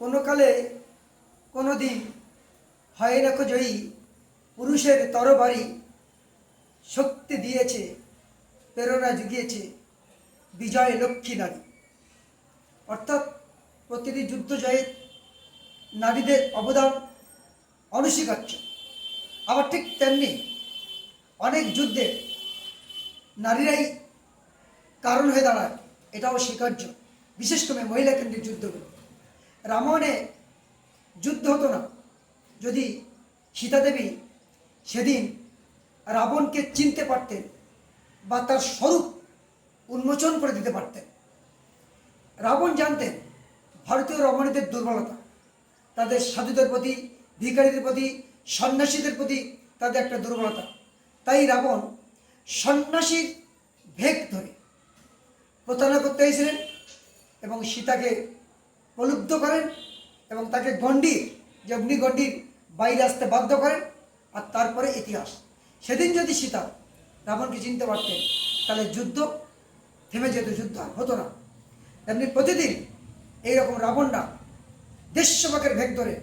কোনো কালে কোনো দিন হয় না জয়ী, পুরুষের তরবারি শক্তি দিয়েছে, প্রেরণা জুগিয়েছে, বিজয় লক্ষ্মী নারী। অর্থাৎ প্রতিটি যুদ্ধ জয়ে নারীদের অবদান অনস্বীকার্য। আবার ঠিক তেমনি অনেক যুদ্ধে নারীরাই কারণ হয়ে দাঁড়ায়, এটাও স্বীকার্য। বিশেষ করে মহিলা কেন্দ্রিক যুদ্ধগুলো। রামায়ণে যুদ্ধ হতো না। যদি সীতাদেবী সেদিন রাবণকে চিনতে পারতেন বা তার স্বরূপ উন্মোচন করে দিতে পারতেন, রাবণ জানতেন ভারতীয় রমণীদের দুর্বলতা। তাদের সাধুদের প্রতি, ভিখারীদের প্রতি, সন্ন্যাসীদের প্রতি তাদের একটা দুর্বলতা। তাই রাবণ সন্ন্যাসীর ভেগ ধরে প্রতারণা করতে এবং সীতাকে প্রলুব্ধ করেন এবং তাকে গণ্ডির যে অগ্নিগণ্ডির বাইরে আসতে বাধ্য করেন আর তারপরে ইতিহাস। সেদিন যদি সীতা রাবণকে চিনতে পারতেন, তাহলে যুদ্ধ থেমে যেত, যুদ্ধ আর হতো না। তেমনি প্রতিদিন এইরকম রাবণরা দেশসেবকের ভেগ ধরে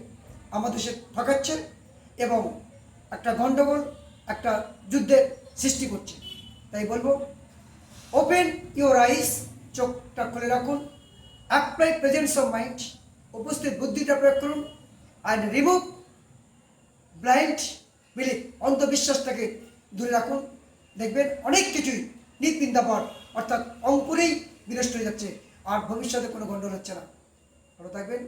আমাদের সে ঠকাচ্ছে এবং একটা গণ্ডগোল, একটা যুদ্ধের সৃষ্টি করছে। তাই বলব ওপেন ইউর আইস চোখটা খুলে রাখুন। অ্যাপ্লাই প্রেজেন্স অফ মাইন্ড উপস্থিত বুদ্ধিটা প্রয়োগ করুন অ্যান্ড রিমুভ ব্লাইন্ড বিলিফ অন্ধবিশ্বাসটাকে দূরে রাখুন। দেখবেন অনেক কিছুই নির্বিন্দাপর অর্থাৎ অঙ্কুরেই বিনষ্ট হয়ে যাচ্ছে, আর ভবিষ্যতে কোনো গণ্ডগোল হচ্ছে না। ভালো থাকবেন।